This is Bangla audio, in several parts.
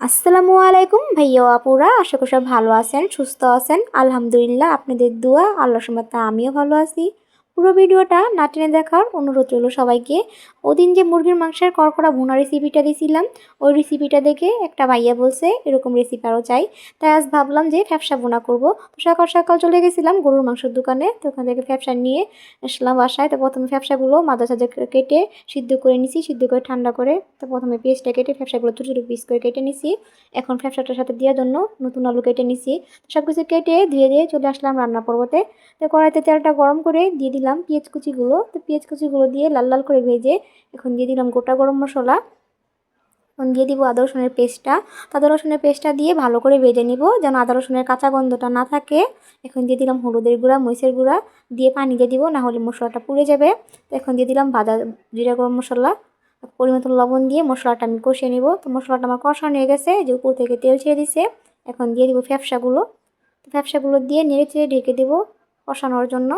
আসসালামু আলাইকুম। ভাইয়া আপুরা, আশা করি সব ভালো আছেন, সুস্থ আছেন। আলহামদুলিল্লাহ, আপনাদের দোয়া আল্লাহ সময় আমিও ভালো আছি। পুরো ভিডিওটা না টেনে দেখার অনুরোধ রইল সবাইকে। ওদিন যে মুরগির মাংসের কড়কড়া ভুনা রেসিপিটা দিয়েছিলাম ওই রেসিপিটা দেখে একটা ভাইয়া বলছে এরকম রেসিপি আরও চাই। তাই আজ ভাবলাম যে ফ্যাপসা ভুনা করব। তো সকাল সকাল চলে গেছিলাম গরুর মাংসের দোকানে, তো ওখান থেকে ফ্যাপসা নিয়ে আসলাম বাসায়। তো প্রথমে ফ্যাপসাগুলো মাদা সাজা কেটে সিদ্ধ করে নিছি, সিদ্ধ করে ঠান্ডা করে। তো প্রথমে পেঁয়াজটা কেটে ফ্যাপসাগুলো ছোটো ছোটো পিস করে কেটে নিছি। এখন ফ্যাপসাটার সাথে দেওয়ার জন্য নতুন আলু কেটে নিছি। সব কিছু কেটে ধুয়ে দিয়ে চলে আসলাম রান্না পর্বতে। তো কড়াইতে তেলটা গরম করে দিয়ে দিলাম পেঁয়াজ কুচিগুলো। তো পেঁয়াজ কুচিগুলো দিয়ে লাল লাল করে ভেজে এখন দিয়ে দিলাম গোটা গরম মশলা। এখন দিয়ে দিব আদা রসুনের পেস্টটা। আদা রসুনের পেস্টটা দিয়ে ভালো করে ভেজে নিব যেন আদা রসুনের কাঁচা গন্ধটা না থাকে। এখন দিয়ে দিলাম হলুদের গুঁড়া, মরিচের গুঁড়া। দিয়ে পানি দিয়ে দিব না হলে মশলাটা পুড়ে যাবে। তো এখন দিয়ে দিলাম ভাজা জিরা গরম মশলা। পরিমতো লবণ দিয়ে মশলাটা আমি কষিয়ে নিব। তো মশলাটা আমার কষানো হয়ে গেছে যে উপর থেকে তেল ছেড়ে দিছে। এখন দিয়ে দিব ফ্যাপসাগুলো। তো ফ্যাপসাগুলো দিয়ে নেড়ে চেড়ে ঢেকে দেবো কষানোর জন্য।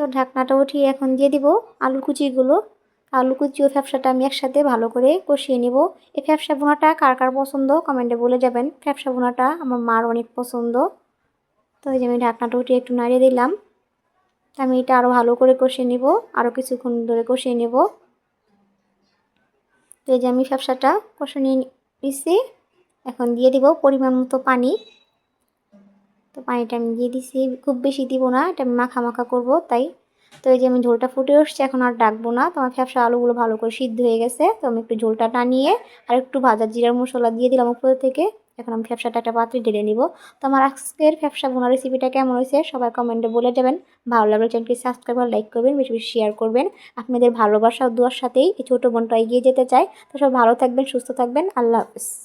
তো ঢাকনাটা উঠিয়ে এখন দিয়ে দিব আলু কুচিগুলো। আলু কুচি ও ফ্যাপসাটা আমি একসাথে ভালো করে কষিয়ে নেব। এই ফ্যাপসা বোনাটা কার কার পছন্দ কমেন্টে বলে যাবেন। ফ্যাপসা বোনাটা আমার মার অনেক পছন্দ। তো এই যে আমি ঢাকনাটা উঠিয়ে একটু নাড়িয়ে দিলাম। আমি এটা আরও ভালো করে কষিয়ে নেব আরও কিছুক্ষণ ধরে কষিয়ে নেব। তো এই যে আমি ফ্যাপসাটা কষিয়ে নিয়ে এখন দিয়ে দিব পরিমাণ মতো পানি। তো পানিটা আমি দিয়ে দিছি। খুব বেশি দিব না, এটা আমি মাখা মাখা করব, তাই। তো এই যে আমি ঝোলটা ফুটে উঠছে, এখন আর ডাকবো না। তো আমার ফ্যাপসা আলুগুলো ভালো করে সিদ্ধ হয়ে গেছে, তো আমি একটু ঝোলটা টানিয়ে আর একটু ভাজা জিরার মশলা দিয়ে দিলাম উপর থেকে। এখন আমি ফ্যাপসাটা একটা পাত্রে ঢেলে নিব। তো আমার আজকের ফ্যাপসা বোনা রেসিপিটা কেমন হয়েছে, সবাই কমেন্টে বলে যাবেন। ভালো লাগলে চ্যানেলটি সাবস্ক্রাইব আর লাইক করবেন, বেশি বেশি শেয়ার করবেন। আপনাদের ভালোবাসা দুয়ার সাথেই এই ছোটো বোনটা এগিয়ে যেতে চাই তো সব ভালো থাকবেন, সুস্থ থাকবেন। আল্লাহ হাফিজ।